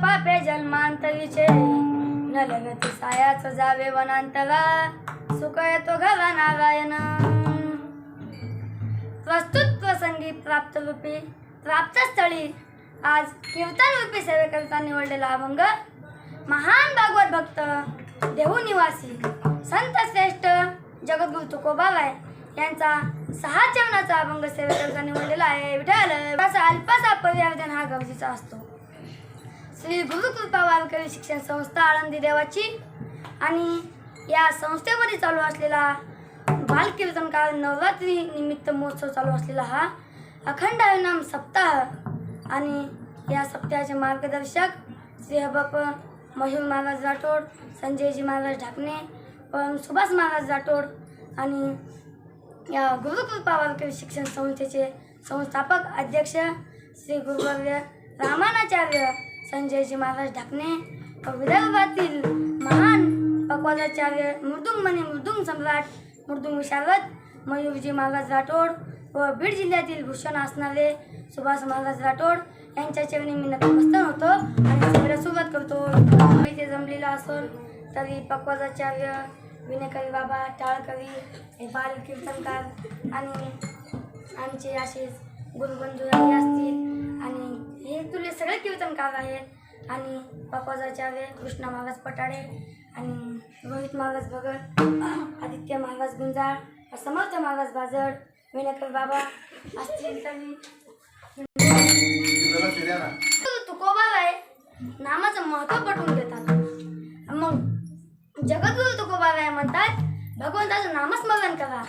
पापे जन्मांतरीचे न लगती सायाच जावे वनांतरा. सुख येतो घरा नारायण. प्रस्तुत प्रसंगी प्राप्त रूपी प्राप्त स्थळी. आज कीर्तन रूपी सेवेकरिता निवडलेला अभंग. महान भागवत भक्त देहू निवासी संत श्रेष्ठ जगद्गुरु राय यांचा सहा चरणाचा अभंग सेवेकरिता निवडलेला आहे. विठाल असा अल्पसा पर्यावरण हा गरजेचा असतो. श्री गुरुकृपा वारकरी शिक्षण संस्था आळंदी देवाची. आणि या संस्थेमध्ये चालू असलेला बालकीर्तनकार नवरात्री निमित्त महोत्सव चालू असलेला हा अखंड नाम सप्ताह. आणि या सप्ताहाचे मार्गदर्शक श्री हबाप मयूर महाराज राठोड संजयजी महाराज ढाकणे परम सुभाष महाराज राठोड आणि या गुरुकृपा वारकरी शिक्षण संस्थेचे संस्थापक अध्यक्ष श्री गुरुवर्य रामानाचार्य संजयजी महाराज ढाकणे व विदर्भातील महान पकवादाचार्य मृदुंगमने मृदुंग सम्राट मृदुंग विशारद मयूरजी महाराज राठोड व बीड जिल्ह्यातील भूषण असणारे सुभाष महाराज राठोड यांच्या चरणी मी नतमस्तन होतो आणि सगळ्या सुरुवात करतो. इथे जमलेला असेल तरी पकवाचार्य विनयकवी बाबा टाळकवी हे बाल कीर्तनकार आणि आमचे असेच गुरुबंधू असतील. आणि हे तुले सगळे कीर्तनकार आहेत आणि पकवादाचार्य कृष्णा महाराज पटाडे आणि रोहित महाराज भगत आदित्य महाराज गुंजाळ समर्थ महाराज बाजड विनयकवी बाबा असतील तुकोबा आहे. नामाचं महत्त्व पटवून देतात. मग जगद्गुरु तुकोबा आहे म्हणतात भगवंताचं नामस्मरण करा.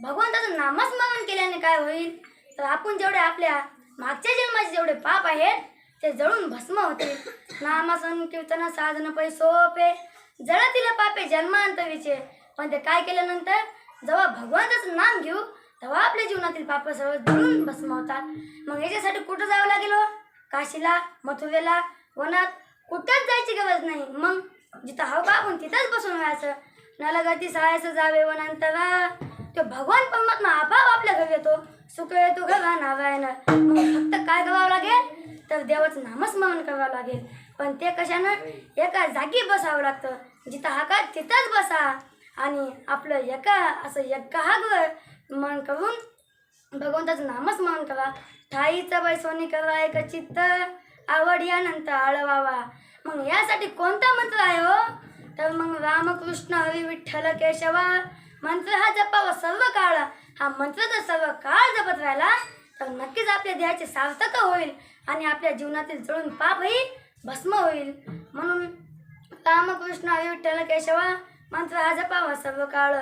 भगवंताचं नामस्मरण केल्याने काय होईल? तर आपण जेवढे आपल्या मागच्या जन्माचे जेवढे पाप आहेत ते जळून भस्म होते. नामासन संकीर्तन साधन पै सोपे. जळतील पापे जन्मांतरीचे. पण ते काय केल्यानंतर जेव्हा भगवंताचं नाम घेऊ तेव्हा आपल्या जीवनातील पाप सर्व जळून भस्म होतात. मग याच्यासाठी कुठं जावं लागेल हो? काशीला मथुरेला वनात? कुठंच जायची गरज नाही. मग जिथं हवं का आपण तिथंच बसून राहायचं. नलगती सहायचं जावे वनांतरा. तो भगवान परमात्मा आपाप आपल्या घरी येतो. सुख येतो घरा नारायण मग फक्त काय करावं लागेल? तर देवाचं नामस्मरण करावं लागेल. पण ते कशानं? एका जागी बसावं लागतं. जिथं हाका तिथंच बसा. आणि आपलं एका असं एकाग्र मन करून भगवंताचं नामस्मरण करा. ठाईचं सोनी करा एक चित्त. आवड यानंतर आळवावा. मग यासाठी कोणता मंत्र आहे हो? तर मग रामकृष्ण हरी विठ्ठल केशवा. मंत्र हा जपावा सर्व काळ हा मंत्र तर सर्व काळ सोबत राहिला तर नक्कीच आपल्या देहाचे सार्थक होईल आणि आपल्या जीवनातील जळून पापही भस्म होईल. म्हणून रामकृष्ण विठ्ठल केशवा मंत्र हा जपावा सर्व काळ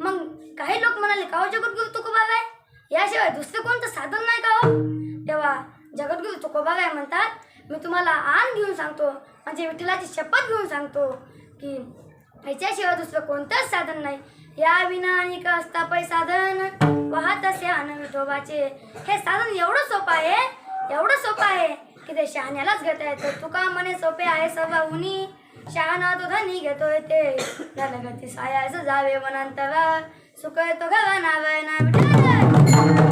मग काही लोक म्हणाले का हो जगद्गुरु तुकोबाबाई? याशिवाय दुसरं कोणतं साधन नाही का हो? तेव्हा जगद्गुरु तुकोबाबाई म्हणतात मी तुम्हाला आण घेऊन सांगतो म्हणजे विठ्ठलाची शपथ घेऊन सांगतो की याच्याशिवाय दुसरं कोणतंच साधन नाही. या विना अनेक असता पै साधन वाहत असे आनंद विठोबाचे हे साधन एवढं सोपं आहे एवढं सोपं आहे की ते शहाण्यालाच घेता येतं. तुका म्हणे सोपे आहे सभा उनी. शहाणा तो धनी घेतोय ते. गती सायाचं जावे मनांतरा सुख येतो घरा नारायणा विठ्ठल